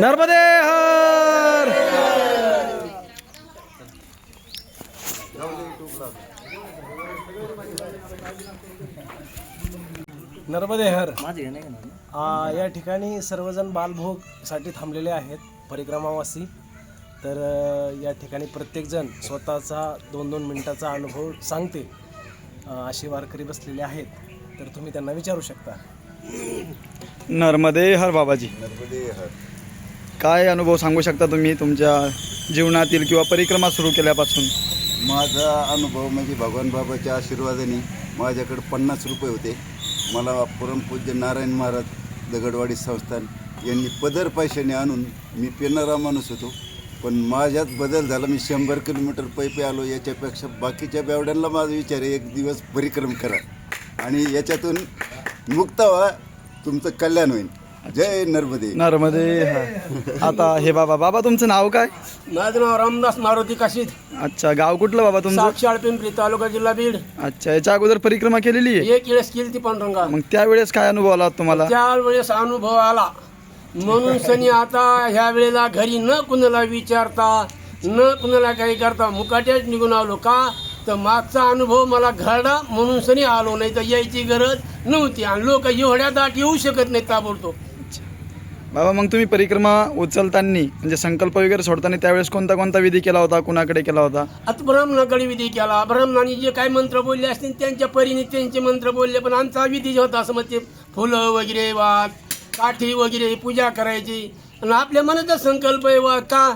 नर्मदे हर! नर्मदे हर! आ, या ठिकाणी सर्वजण बालभोगसाठी थांबलेले आहेत परिक्रमावासी. तर अ, या ठिकाणी प्रत्येकजण स्वतःचा दोन दोन मिनिटाचा अनुभव सांगते असे वारकरी बसलेले आहेत. तर तुम्ही त्यांना विचारू शकता. नर्मदे हर बाबाजी. काय अनुभव सांगू शकता तुम्ही तुमच्या जीवनातील किंवा परिक्रमा सुरू केल्यापासून? माझा अनुभव म्हणजे भगवान बाबाच्या आशीर्वादाने माझ्याकडे पन्नास रुपये होते. मला परमपूज्य नारायण महाराज दगडवाडी संस्थान यांनी पदर पैशाने आणून मी पेनारा माणूस होतो. पण माझ्यात बदल झाला. मी शंभर किलोमीटर पैपे आलो. याच्यापेक्षा बाकीच्या बेवड्यांना माझा विचार आहे एक दिवस परिक्रम करा. आणि याच्यातून मुक्त व्हा. तुमचं कल्याण होईल. जय नर्मदे. नर्मदे आता हे बाबा बाबा तुमचं नाव काय? माझं नाव रामदास मारुती काशीद. अच्छा गाव कुठलं बाबा तुमचं? साक्षाळ पिंपरी तालुका जिल्हा बीड. अच्छा याच्या अगोदर परिक्रमा केलेली आहे? एक वेळेस केली ती पांडुरंगा. मग त्यावेळेस काय अनुभव आला तुम्हाला? त्यावेळेस अनुभव आला. म्हणून सनी आता ह्या वेळेला घरी न कुणाला विचारता न कुणाला काही करता मुकाट्याच निघून आलो का? तर मागचा अनुभव मला घडला म्हणून सनी आलो. नाही तर यायची गरज नव्हती. आणि लोक एवढ्या दाट येऊ शकत नाही ताबडतोब. बाबा मग तुम्ही परिक्रमा उचलताना म्हणजे संकल्प वगैरे सोडताना त्यावेळेस कोणता कोणता विधी केला होता कुणाकडे केला होता? आता ब्राह्मणाकडे विधी केला. ब्राह्मणाने जे काही मंत्र बोलले असतील त्यांच्या परीने त्यांचे मंत्र बोलले पण आमचा विधी होता असं म्हणजे ते फुलं वगैरे वाद काठी वगैरे पूजा करायची. आणि आपल्या मनाचा संकल्प आहे वा का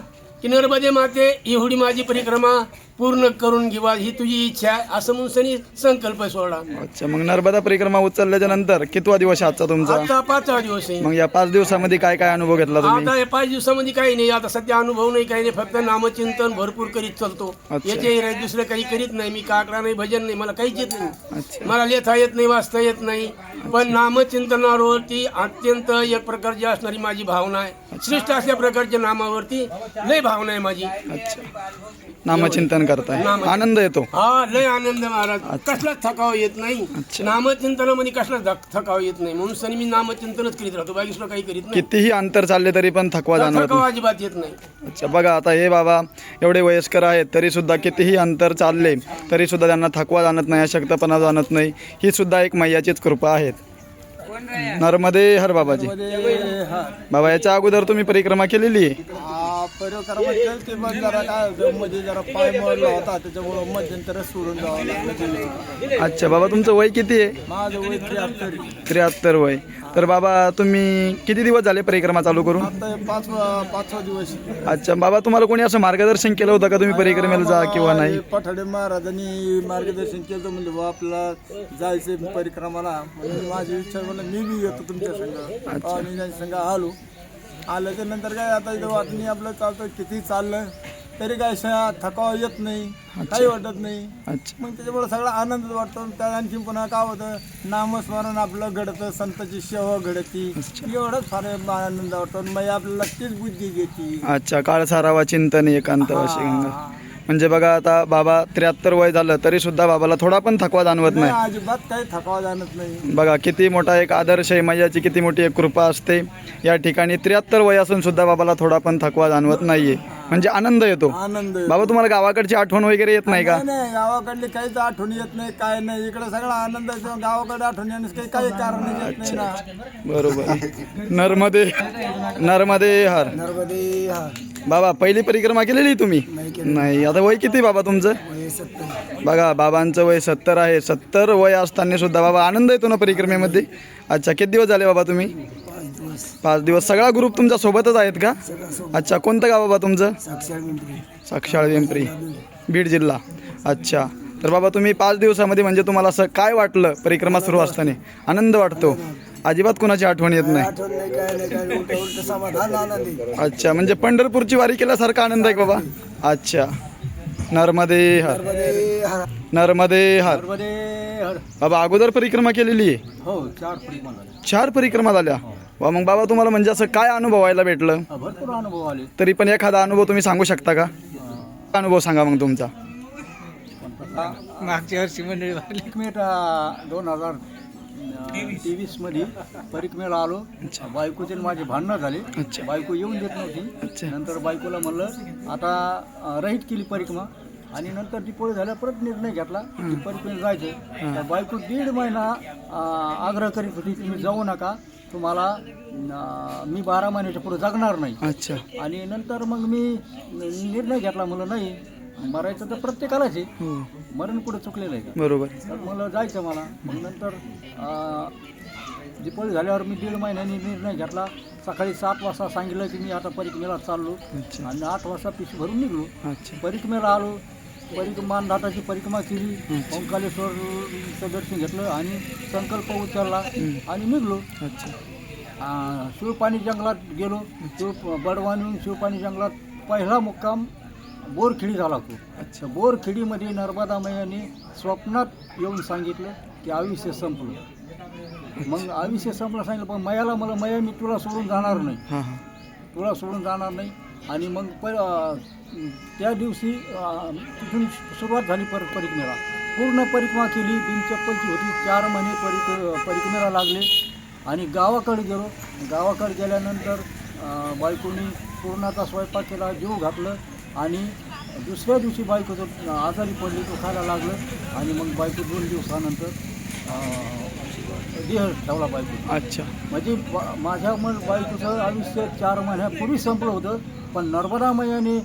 की नर्मदे माते एवढी माझी परिक्रमा. पूर्ण करून घेवा ही तुझी इच्छा आहे असं म्हणून सनी संकल्प सोडला अच्छा मग नर्मदा परिक्रमा उचलल्याच्या नंतर कितवा दिवस आहे आजचा तुमचा? आता पाचवा दिवस आहे. मग या पाच दिवसामध्ये काय काय अनुभव घेतला तुम्ही? आता या पाच दिवसामध्ये काही नाही आता सध्या अनुभव नाही काही नाही फक्त नामचिंतन भरपूर करीत चालतो. अच्छा. याचे रे- दुसरं काही करीत नाही मी काकडा नाही भजन नाही मला काहीच येत नाही. अच्छा. मला लिहिता येत नाही वाचता येत नाही. पण नामचिंतनावरती अत्यंत एक प्रकारची असणारी माझी भावना आहे. श्रेष्ठ अशा प्रकारच्या नामावरती लय भावना आहे माझी. अच्छा. नामचिंतन करताय. नामचिंतन. आनंद येतो. हा लय आनंद महाराज. कसलाच थकावा येत नाही. अच्छा. नामचिंतनामध्ये कसलाच धक- थकावा येत नाही. म्हणून सनी मी नामचिंतनच करीत राहतो. बाकी दुसरं काही करीत नाही. कितीही अंतर चालले तरी पण थकवा जाणवत थकावा अजिबात येत नाही. नाही अच्छा बघा आता हे बाबा एवढे वयस्कर आहेत तरी सुद्धा कितीही अंतर चालले तरी सुद्धा त्यांना थकवा जाणत नाही अशक्तपणा जाणत नाही. ही सुद्धा एक मैयाचीच कृपा आहेत नर्मदे हर बाबाजी. बाबा याच्या अगोदर तुम्ही परिक्रमा केलेली आहे? परिक्रमा केलती पण जरा काय होतं. मध्ये जरा पाय मोडला होता त्याच्यामुळं मध्यंतर सोडून जावं लागलं गेलं अच्छा बाबा तुमचं वय किती आहे? माझं वय त्र्याहत्तर. त्र्याहत्तर वय. तर बाबा तुम्ही किती दिवस झाले परिक्रमा चालू करून? आता हे पाचवा दिवस अच्छा बाबा तुम्हाला कोणी असं मार्गदर्शन केलं होतं का तुम्ही परिक्रमेला जा किंवा नाही? पठाडे महाराजांनी मार्गदर्शन केलं म्हणजे बा आपला जायचं परिक्रमाला. म्हणून माझी इच्छा म्हणलं मी बी येतो तुमच्या संघ त्यांच्या संघ आलो. आल्याच्यानंतर काय आता इथं वाटणी आपलं चालतं किती चाललं तरी काय श- थकावा येत नाही काही वाटत नाही. अच्छा. मग त्याच्यामुळे सगळा आनंद वाटतो. त्या आणखी पुन्हा काय होतं नामस्मरण आपलं घडतं संतांची सेवा घडती. एवढंच फार आनंद वाटतो. आणि मग आपल्याला तीच बुद्धी घेते अच्छा काळ सारावा चिंतन एकांत गंगा. म्हणजे बघा आता बाबा त्र्याहत्तर वय झालं तरी सुद्धा बाबाला थोडा पण थकवा जाणवत नाही अजिबात काही थकावा जाणत नाही. बघा किती मोठा एक आदर्श आहे मैयाची किती मोठी एक कृपा असते. या ठिकाणी त्र्याहत्तर वय असून सुद्धा बाबाला थोडा पण थकवा जाणवत नाहीये. म्हणजे आनंद येतो. आनंद बाबा तुम्हाला गावाकडची आठवण वगैरे येत नाही का? नाही नाही गावाकडली काहीच आठवण येत नाही काय नाही. इकडे सगळा आनंद आहे गावाकडे आठवण येण्यास काही काही कारण येत नाही ना. बरोबर. नर्मदे नर्मदे हर. नर्मदे हा बाबा पहिली परिक्रमा केलेली तुम्ही? नाही आता वय किती बाबा तुमचं? बघा बाबांचं वय सत्तर आहे. सत्तर वय असताना सुद्धा बाबा आनंद येतो ना परिक्रमेमध्ये? अच्छा किती दिवस झाले बाबा तुम्ही? पाच दिवस. सगळा ग्रुप तुमच्या सोबतच आहेत का? अच्छा कोणतं गाव बाबा तुमचं? साक्षाळ पिंपरी. बीड जिल्हा. अच्छा. तर बाबा तुम्ही पाच दिवसामध्ये म्हणजे तुम्हाला असं काय वाटलं परिक्रमा सुरू असताना? आनंद वाटतो. अजिबात कुणाची आठवण येत नाही. आठवण नाही काय नाही काय उलट उलट समाधान आनंदी. अच्छा म्हणजे पंढरपूरची वारी केल्यासारखा आनंद आहे का बाबा अच्छा. नर्मदे हर. नर्मदे हर. बाबा अगोदर परिक्रमा केलेली आहे? हो चार परिक्रमा चार परिक्रमा झाल्या? वा मग बाबा तुम्हाला म्हणजे असं काय अनुभव व्हायला भेटलं? भरपूर अनुभव आले. तरी पण एखादा अनुभव तुम्ही सांगू शकता का? अनुभव सांगा मग तुमचा. मागच्या वर्षी मंडळी एक मिनिट दोन हजार तेवीसमध्ये परिक्रमेला आलो. बायकोचे माझे भांडणं झाले. बायको येऊन देत नव्हती. नंतर बायकोला म्हणलं आता रहित केली परिक्रमा आणि नंतर ती पोळी झाल्या परत निर्णय घेतला की परिक्रमेला जायचं. तर बायको दीड महिना आग्रह करीत होती तुम्ही जाऊ नका. तुम्हाला मी बारा महिन्याच्या पुढे जगणार नाही. अच्छा. आणि नंतर मग मी निर्णय घेतला. म्हणलं नाही मरायचं तर प्रत्येकालाच आहे. हो. मरण कुठं चुकलेलं आहे का? बरोबर. तर मला जायचं मला. मग नंतर दीपावली झाल्यावर मी दीड महिन्यांनी निर्णय घेतला. सकाळी सात वाजता सांगितलं की मी आता परिक्रमेला चाललो. आणि आठ वाजता पिशवी भरून निघलो. परिक्रमेला आलो. दाटाची परिक्रमा केली. ओंकालेश्वरचं दर्शन घेतलं आणि संकल्प उचलला आणि निघलो. शिवपाणी जंगलात गेलो. शिव बडवानीहून शिवपाणी जंगलात पहिला मुक्काम बोरखेडी झाला तो. अच्छा. बोरखेडीमध्ये नर्मदा मैयाने स्वप्नात येऊन सांगितलं की आयुष्य संपलं. मग आयुष्य संपलं सांगितलं पण मयाला मला मया मी तुला सोडून जाणार नाही. तुला सोडून जाणार नाही. आणि मग प त्या दिवशी तिथून सुरुवात झाली पर परिक्रमेला पूर्ण परिक्रमा केली बिनचप्पलची होती. चार महिने परिक परिक्रमेला लागले. आणि गावाकडे गेलो. गावाकडे गेल्यानंतर बायकोनी पूर्णाचा स्वयंपाक केला जीव घातलं. आणि दुसऱ्या दिवशी बायको जर आजारी पडली तो खायला लागलं आणि मग बायको दोन दिवसानंतर देह ठेवला बायको अच्छा. म्हणजे माझ्या मग बायकोचं आयुष्य चार महिन्यापूर्वी संपलं होतं पण नर्मदा मैयाने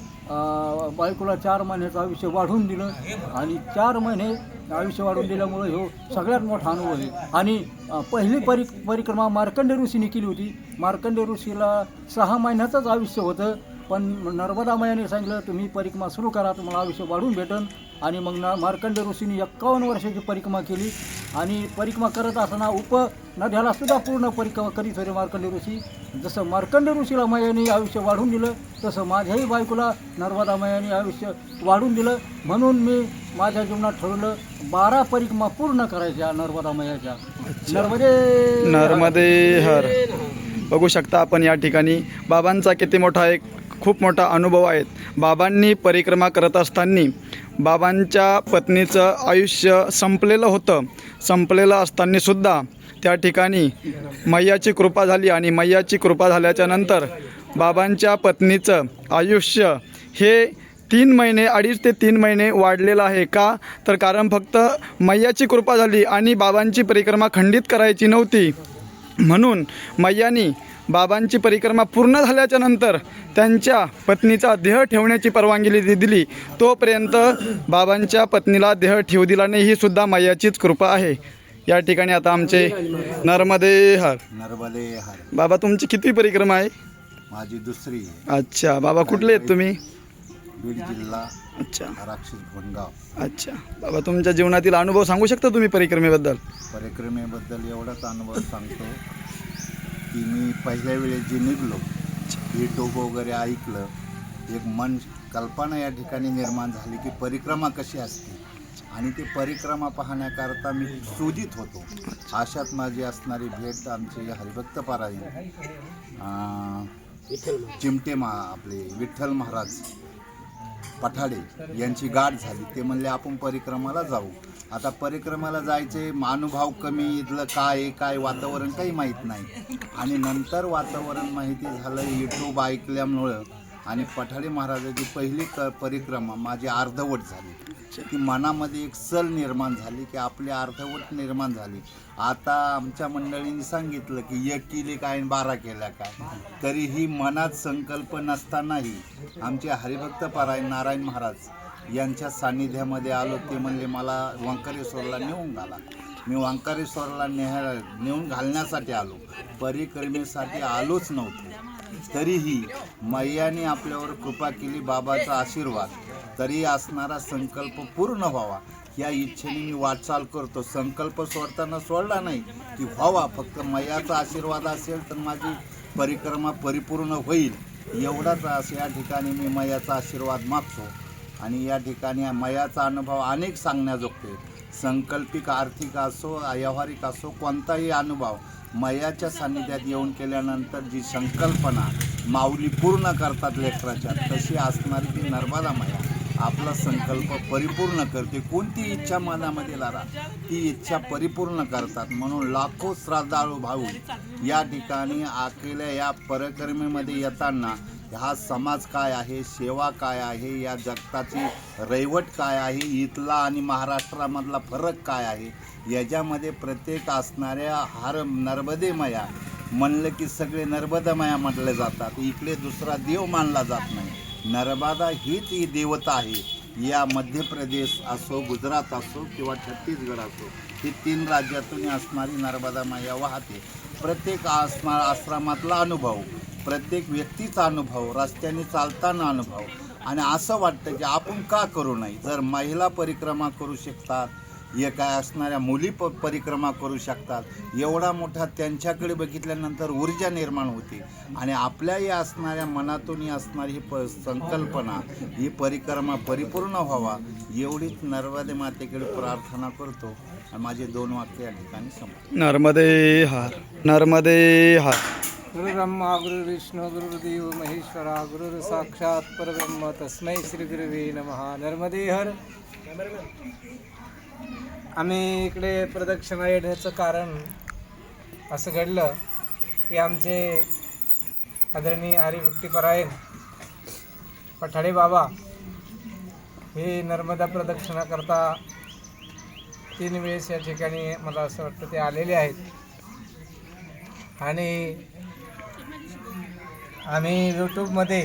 बायकोला चार महिन्याचं आयुष्य वाढवून दिलं आणि चार महिने आयुष्य वाढवून दिल्यामुळं ह्यो सगळ्यात मोठा अनुभव आहे. आणि पहिली परि परिक्रमा मार्कंडे ऋषीने केली होती. मार्कंडे ऋषीला सहा महिन्याचंच आयुष्य होतं. पण नर्मदा मैयाने सांगितलं तुम्ही परिक्रमा सुरू करा तुम्हाला आयुष्य वाढून भेटन. आणि मग ना मार्कंडे ऋषीने एक्कावन्न वर्षाची परिक्रमा केली. आणि परिक्रमा करत असताना उप नद्याला सुद्धा पूर्ण परिक्रमा करीत होते मार्कंडे ऋषी. जसं मार्कंडे ऋषीला मायाने आयुष्य वाढून दिलं तसं माझ्याही बायकोला नर्मदा मायाने आयुष्य वाढून दिलं. म्हणून मी माझ्या जीवनात ठरवलं बारा परिक्रमा पूर्ण करायच्या नर्मदा मायाच्या. नर्मदे नर्मदे हर. बघू शकता आपण या ठिकाणी. बाबांचा किती मोठा एक खूप मोठा अनुभव आहे बाबांनी परिक्रमा करत असताना बाबांच्या पत्नीचं आयुष्य संपलेलं होतं. संपलेलं असताना सुद्धा त्या ठिकाणी मैयाची कृपा झाली आणि मैयाची कृपा झाल्याच्यानंतर बाबांच्या पत्नीचं आयुष्य हे तीन महिने अडीच ते तीन महिने वाढलेलं आहे का? तर कारण फक्त मैयाची कृपा झाली आणि बाबांची परिक्रमा खंडित करायची नव्हती. म्हणून मैयानी बाबांची परिक्रमा पूर्ण झाल्याच्यानंतर त्यांच्या पत्नीचा देह ठेवण्याची परवानगी दिली तोपर्यंत बाबांच्या पत्नीला देह ठेवू दिला नाही ही सुद्धा मैयाचीच कृपा आहे. या ठिकाणी आता आमचे नर्मदे हर. नर्मदे हर. बाबा तुमची किती परिक्रमा आहे? माझी दुसरी. अच्छा बाबा कुठले आहेत तुम्ही? बीड जिल्हा अच्छा. राक्षस भोनगाव. अच्छा. बाबा तुमच्या जीवनातील अनुभव सांगू शकता तुम्ही परिक्रमेबद्दल? परिक्रमेबद्दल एवढाच अनुभव सांगतो. की मी पहिल्या वेळेस जे निघलो हे यूट्यूब वगैरे ऐकलं एक मन कल्पना या ठिकाणी निर्माण झाली की परिक्रमा कशी असते. आणि ती परिक्रमा पाहण्याकरता मी शोधित होतो. अशात माझी असणारी भेट आमचे हरिभक्त पारायण. चिमटे मा आपले विठ्ठल महाराज. पठाडे यांची गाठ झाली. ते म्हणले आपण परिक्रमाला जाऊ. आता परिक्रमाला जायचे मानुभाव कमी इथलं काय काय वातावरण काही माहीत नाही. आणि नंतर वातावरण माहिती झालं यूट्यूब ऐकल्यामुळं. आणि पठाडे महाराजाची पहिली क परिक्रमा माझी अर्धवट झाली. की मनामध्ये एक सल निर्माण झाली की आपली अर्धवट निर्माण झाली. आता आमच्या मंडळींनी सांगितलं की एक केली काय आणि बारा केल्या काय. तरीही मनात संकल्प नसतानाही आमचे हरिभक्त पराय नारायण महाराज यांच्या सान्निध्यामध्ये आलो ते म्हणले मला वंकारेश्वरला नेऊन घाला. मी वंकारेश्वरला नेहा नेऊन घालण्यासाठी आलो. परिक्रमेसाठी आलोच नव्हतो. तरीही मैयाने आपल्यावर कृपा केली बाबाचा आशीर्वाद. तरी असणारा संकल्प पूर्ण व्हावा. या इच्छेने मी वाटचाल करतो. संकल्प सोडताना सोडला नाही की व्हावा. फक्त मयाचा आशीर्वाद असेल तर माझी परिक्रमा परिपूर्ण होईल. एवढाच असं या ठिकाणी मी मयाचा आशीर्वाद मागतो. आणि या ठिकाणी मयाचा अनुभव अनेक सांगण्याजोगते संकल्पिक आर्थिक असो व्यावहारिक असो कोणताही अनुभव मयाच्या सान्निध्यात येऊन केल्यानंतर जी संकल्पना माऊली पूर्ण करतात लेकराच्या तशी असणारी ती नर्मदा माया. आपला संकल्प परिपूर्ण करते. कोणती इच्छा मनामध्ये लारा ती इच्छा परिपूर्ण करतात. म्हणून लाखो श्रद्धाळू भाऊ या ठिकाणी आखेल्या या परकर्मेमध्ये येताना हा समाज काय आहे? सेवा काय आहे? या जगताची रैवट काय आहे? इथला आणि महाराष्ट्रामधला फरक काय आहे? याच्यामध्ये प्रत्येक असणाऱ्या हर नर्मदेमया म्हणलं की सगळे नर्मदमया म्हटले जातात. इकडे दुसरा देव मानला जात नाही. नर्मदा हीच ही देवता आहे. या मध्य प्रदेश असो गुजरात असो किंवा छत्तीसगड असो ही तीन राज्यातून असणारी नर्मदा माया वाहते. प्रत्येक आसमा आश्रमातला अनुभव प्रत्येक व्यक्तीचा अनुभव रस्त्याने चालताना अनुभव. आणि असं वाटतं की आपण का करू नाही जर महिला परिक्रमा करू शकतात एका असणाऱ्या मुली प परिक्रमा करू शकतात. एवढा मोठा त्यांच्याकडे बघितल्यानंतर ऊर्जा निर्माण होते. आणि आपल्या या असणाऱ्या मनातून असणारी ही प संकल्पना ही परिक्रमा परिपूर्ण व्हावा एवढीच नर्मदे मातेकडे प्रार्थना करतो. आणि माझे दोन वाक्य या ठिकाणी संपतो नर्मदे हार नर्मदे हार. गुरु ब्रह्मा गुरु विष्णू गुरुदेव महेश्वरा गुरु साक्षात परब्रह्म तस्मै श्री गुरुवे नमः. नर्मदे हर. आम्ही इकडे प्रदक्षिणा येण्याचं कारण असं घडलं की आमचे आदरणीय हरिभक्तीपरायण पठाडे बाबा हे नर्मदा प्रदक्षिणा करता तीन वेळेस या ठिकाणी मला असं वाटतं ते आलेले आहेत. आणि आम्ही यूट्यूबमध्ये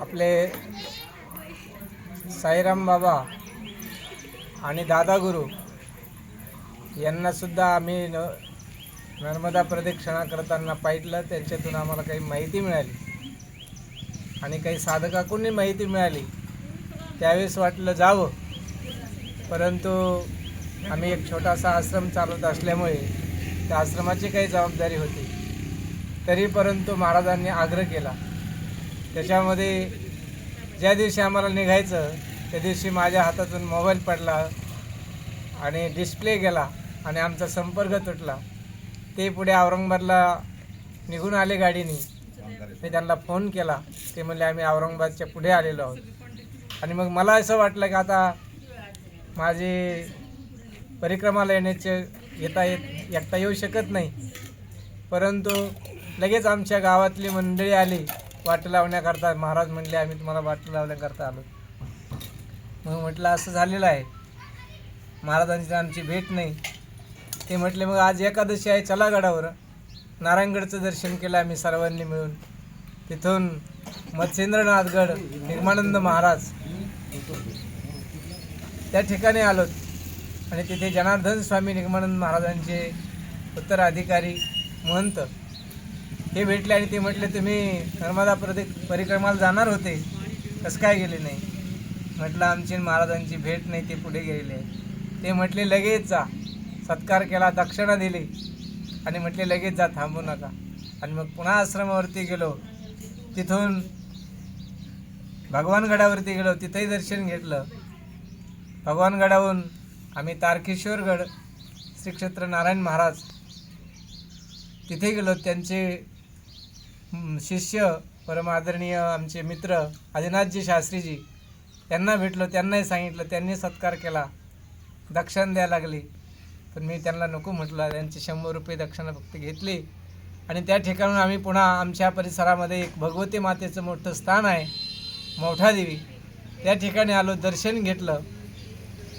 आपले साईराम बाबा आणि दादा गुरु आम्ही न नर्मदा प्रदक्षिणा करताना पाहिलं. त्यांच्यातून आम्हाला काही माहिती मिळाली. आणि काही साधकाकडूनही माहिती मिळाली. त्यावेळेस वाटलं जावं. परंतु आम्ही एक छोटासा आश्रम चालवत असल्यामुळे त्या आश्रमाची काही जबाबदारी होती. तरी परंतु महाराजांनी आग्रह केला. त्याच्यामध्ये ज्या दिवशी आम्हाला निघायचं त्या दिवशी माझ्या हातातून मोबाईल पडला आणि डिस्प्ले गेला आणि आमचा संपर्क तुटला. ते पुढे औरंगाबादला निघून आले गाडीने. मी त्यांना फोन केला. ते म्हणले आम्ही औरंगाबादच्या पुढे आलेलो आहोत. आणि मग मला असं वाटलं की आता माझी परिक्रमाला येण्याचे येता येत एकटा येऊ शकत नाही. परंतु लगेच आमच्या गावातली मंडळी आली वाट लावण्याकरता. महाराज म्हणले आम्ही तुम्हाला वाट लावण्याकरता आलो. मग म्हटलं असं झालेलं आहे. महाराजांची आमची भेट नाही. ते म्हटले मग आज एकादशी आहे चला गडावर. नारायणगडचं दर्शन केलं आम्ही सर्वांनी मिळून. तिथून मत्स्येंद्रनाथगड निर्मानंद महाराज. त्या ठिकाणी आलोत आणि तिथे जनार्दन स्वामी निर्मानंद महाराजांचे उत्तराधिकारी महंत हे भेटले आणि ते म्हटले तुम्ही नर्मदा प्रदे परिक्रमाला जाणार होते. कसं काय गेले नाही? म्हटलं आमची महाराजांची भेट नाही ते पुढे गेलेले आहे ते म्हटले लगेच जा. सत्कार केला दक्षिणा दिली. आणि म्हटले लगेच जा थांबू नका. आणि मग पुन्हा आश्रमावरती गेलो. तिथून भगवानगडावरती गेलो. तिथंही दर्शन घेतलं. भगवानगडाहून आम्ही तारकेश्वरगड श्री क्षेत्र नारायण महाराज तिथे गेलो. त्यांचे शिष्य परमादरणीय आमचे मित्र आदिनाथजी शास्त्रीजी त्यांना भेटलो त्यांनाही सांगितलं त्यांनी सत्कार केला दक्षिण द्यायला लागली. पण मी त्यांना नको म्हटलं त्यांचे शंभर रुपये दक्षिणा फक्त घेतली. आणि त्या ठिकाणून आम्ही पुन्हा आमच्या परिसरामध्ये एक भगवती मातेचं मोठं स्थान आहे मोठा देवी. त्या ठिकाणी आलो दर्शन घेतलं.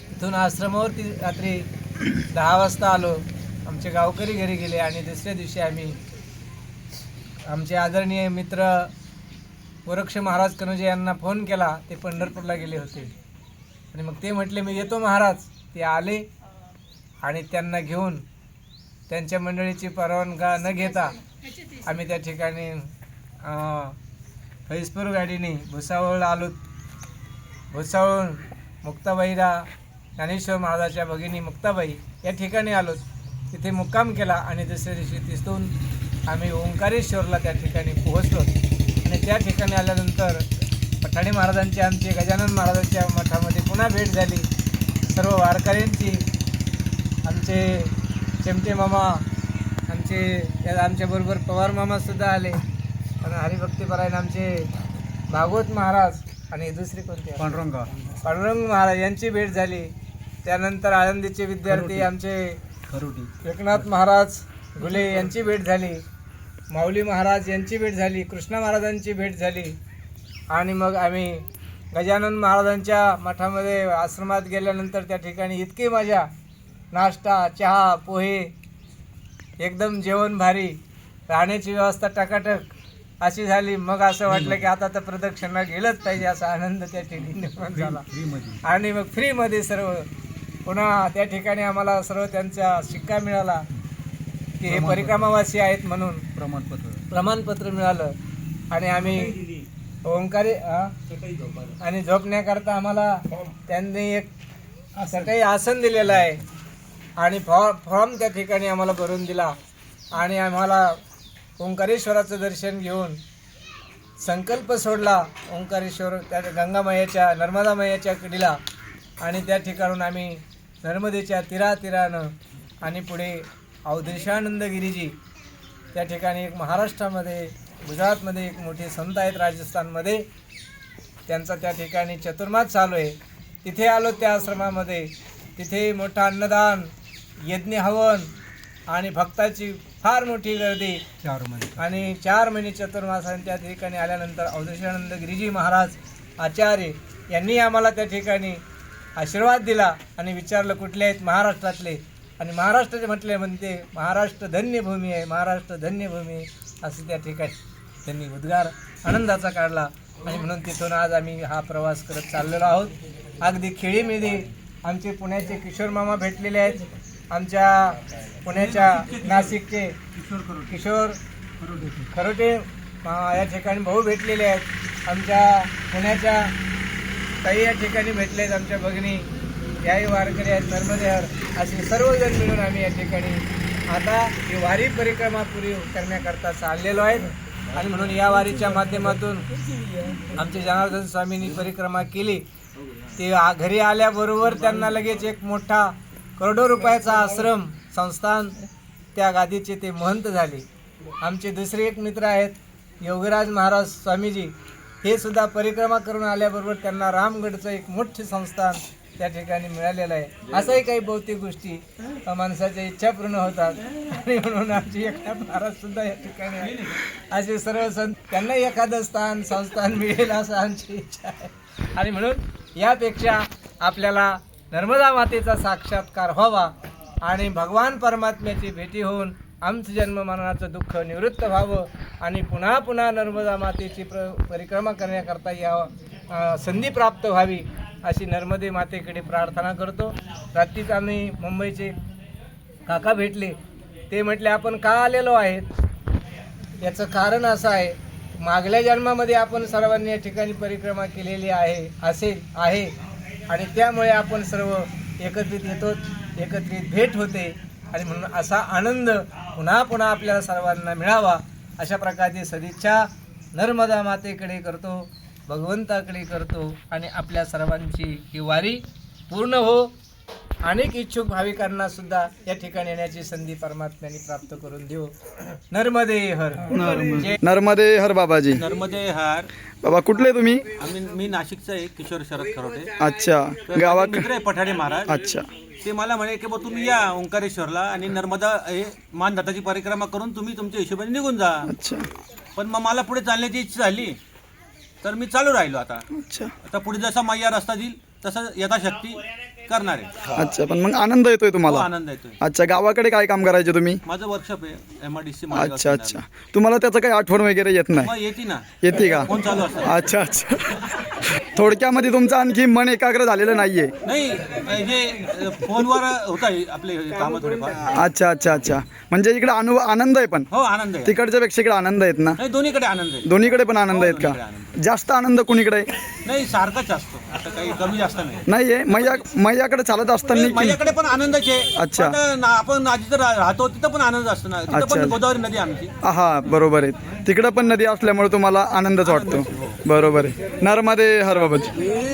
तिथून आश्रमावरती रात्री दहा वाजता आलो. आमचे गावकरी घरी गेले आणि दुसऱ्या दिवशी आम्ही आमचे आदरणीय मित्र गोरक्ष महाराज कनुजे यांना फोन केला ते पंढरपूरला गेले होते. आणि मग ते म्हटले मी येतो महाराज. ते आले आणि त्यांना घेऊन त्यांच्या मंडळीची परवानगा न घेता आम्ही त्या ठिकाणी फैजपूर गाडीने भुसावळ आलो. भुसावळून मुक्ताबाईला ज्ञानेश्वर महाराजाच्या भगिनी मुक्ताबाई या ठिकाणी आलो. तिथे मुक्काम केला आणि दुसऱ्या दिवशी तिथून आम्ही ओंकारेश्वरला त्या ठिकाणी पोहोचलो. त्या ठिकाणी आल्यानंतर पठाणी महाराजांची आमची गजानन महाराजांच्या मठामध्ये पुन्हा भेट झाली. सर्व वारकऱ्यांची आमचे चिमटे मामा आमचे आमच्याबरोबर पवार मामासुद्धा आले. आणि हरिभक्तीपरायण आमचे भागवत महाराज आणि दुसरी कोणती? पांडुरंग. पांडुरंग महाराज यांची भेट झाली. त्यानंतर आळंदीचे विद्यार्थी आमचे एकनाथ महाराज घुले यांची भेट झाली. माऊली महाराज यांची भेट झाली कृष्णा महाराजांची भेट झाली. आणि मग आम्ही गजानन महाराजांच्या मठामध्ये आश्रमात गेल्यानंतर त्या ठिकाणी इतकी मजा नाश्ता चहा पोहे एकदम जेवण भारी राहण्याची व्यवस्था टकाटक अशी झाली. मग असं वाटलं की आता तर प्रदक्षिणा गेलंच पाहिजे असा आनंद त्या ठिकाणी निर्माण झाला. आणि मग फ्रीमध्ये सर्व पुन्हा त्या ठिकाणी आम्हाला सर्व त्यांचा शिक्का मिळाला. की हे परिक्रमावासी आहेत म्हणून प्रमाणपत्र. प्रमाणपत्र मिळालं. आणि आम्ही ओंकारी हा? आणि झोपण्याकरता आम्हाला त्यांनी एक सकाळी आसन दिलेलं आहे. आणि फॉ फॉर्म त्या ठिकाणी आम्हाला भरून दिला. आणि आम्हाला ओंकारेश्वराचं दर्शन घेऊन संकल्प सोडला. ओंकारेश्वर त्या गंगामायाच्या नर्मदामायाच्या कडीला. आणि त्या ठिकाणून आम्ही नर्मदेच्या तिरा तिरानं आणि पुढे अवधेशानंदगिरीजी त्या ठिकाणी एक महाराष्ट्रामध्ये गुजरातमध्ये एक मोठे संत आहेत राजस्थानमध्ये. त्यांचा त्या ठिकाणी चतुर्मास चालू आहे. तिथे आलो त्या आश्रमामध्ये. तिथे मोठा अन्नदान यज्ञ हवन आणि भक्ताची फार मोठी गर्दी. चार महिने. आणि चार महिने चतुर्मासाने त्या ठिकाणी आल्यानंतर अवधेशानंद गिरीजी महाराज आचार्य यांनी आम्हाला त्या ठिकाणी आशीर्वाद दिला आणि विचारलं कुठले आहेत महाराष्ट्रातले? आणि महाराष्ट्राचे म्हटले म्हणते महाराष्ट्र धन्यभूमी आहे महाराष्ट्र धन्यभूमी आहे. असं त्या ठिकाणी त्यांनी उद्गार आनंदाचा काढला. आणि म्हणून तिथून आज आम्ही हा प्रवास करत चाललेलो आहोत. अगदी खेळीमेळी आमचे पुण्याचे किशोर मामा भेटलेले आहेत. आमच्या पुण्याच्या नाशिकचे किशोर खरोटे मा- या ठिकाणी भाऊ भेटलेले आहेत. आमच्या पुण्याच्या काही या ठिकाणी भेटले आहेत आमच्या भगिनी. याही वारकरी आहेत नर्मदेहर असे सर्वजण मिळून आम्ही या ठिकाणी आता ही वारी परिक्रमा पुरी करण्याकरता चाललेलो आहेत. आणि म्हणून या वारीच्या माध्यमातून आमचे जनार्दन स्वामींनी परिक्रमा केली. ते घरी आल्याबरोबर त्यांना लगेच एक मोठा करोडो रुपयाचा आश्रम संस्थान त्या गादीचे ते महंत झाले. आमचे दुसरे एक मित्र आहेत योगराज महाराज स्वामीजी. हे सुद्धा परिक्रमा करून आल्याबरोबर त्यांना रामगडचं एक मोठे संस्थान त्या ठिकाणी मिळालेलं आहे. असंही काही भौतिक गोष्टी माणसाच्या इच्छा पूर्ण होतात. आणि म्हणून आमची एकटा महाराज सुद्धा या ठिकाणी आहे. असे सर्व संत त्यांना एखादं स्थान संस्थान मिळेल असं आमची इच्छा आहे. आणि म्हणून यापेक्षा आपल्याला नर्मदा मातेचा साक्षात्कार व्हावा आणि भगवान परमात्म्याची भेटी होऊन आमचं जन्म मरणाचं दुःख निवृत्त व्हावं आणि पुन्हा पुन्हा नर्मदा मातेची प्र परिक्रमा करण्याकरता या संधी प्राप्त व्हावी अशी नर्मदे मातेकडे प्रार्थना करतो. रात्रीच आम्ही मुंबईचे काका भेटले. ते म्हटले आपण का आलेलो आहेत? याचं कारण असं आहे मागल्या जन्मामध्ये आपण सर्वांनी या ठिकाणी परिक्रमा केलेली आहे असे आहे. आणि त्यामुळे आपण सर्व एकत्रित येतो एकत्रित भेट होते. आणि म्हणून असा आनंद पुन्हा पुन्हा आपल्याला सर्वांना मिळावा अशा प्रकारची सदिच्छा नर्मदा मातेकडे करतो. भगवंताकडे करतो आणि आपल्या सर्वांची ही वारी पूर्ण हो. अनेक इच्छुक भाविकांना सुद्धा या ठिकाणी येण्याची संधी परमात्म्याने प्राप्त करून देऊ. नर्मदे हर. जय नर्मदे हर बाबाजी. नर्मदे हार. बाबा कुठले तुम्ही? आम्ही मी नाशिकचा आहे किशोर शरद खरोटे. अच्छा तर गावा माझे मित्र आहे पठाडे महाराज. अच्छा. ते मला म्हणे की बा तुम्ही या ओंकारेश्वरला आणि नर्मदा हे मानधाताची परिक्रमा करून तुम्ही तुमच्या हिशोबाने निघून जा. अच्छा. पण मग मला पुढे चालण्याची इच्छा झाली. तर मी चालू राहिलो आता. अच्छा. आता पुढे जसा मैया रस्ता देईल तसं यथाशक्ती करणार आहे. अच्छा पण मग आनंद येतोय तुम्हाला? आनंद येतोय. अच्छा गावाकडे काय काम करायचे तुम्ही? माझं वर्कशॉप आहे एम आय डी सी अच्छा अच्छा. तुम्हाला त्याचं काही आठवण वगैरे येत नाही? येते ना. येते का? फोन चालू असतात. अच्छा अच्छा. थोडक्यामध्ये तुमचं आणखी मन एकाग्र झालेलं नाहीये. नाही हे फोनवर होत आहे आपले कामं थोडेफार. अच्छा अच्छा अच्छा. म्हणजे इकडे अनु आनंद आहे पण. हो आनंद आहे. तिकडच्या पेक्षा इकडे आनंद आहेत ना? नाही दोन्हीकडे आनंद आहे. दोन्हीकडे पण आनंद आहेत का? आनंद जास्त आनंद कुणीकडे आहे? नाही सारखाच असतो. आता काही कमी जास्त नाही. नाहीये. मैया मैयाकडे चालत असताना की- माझ्याकडे पण आनंदाचे अच्छा. आपण ना- जिथं रा- राहतो तिथं पण आनंद असतो ना. तिथं अच्छा. पण गोदावरी नदी आमची. हा बरोबर आहे. तिकडं पण नदी असल्यामुळे तुम्हाला आनंदच वाटतो. बरोबर आहे. नर्मदे हर बाबाजी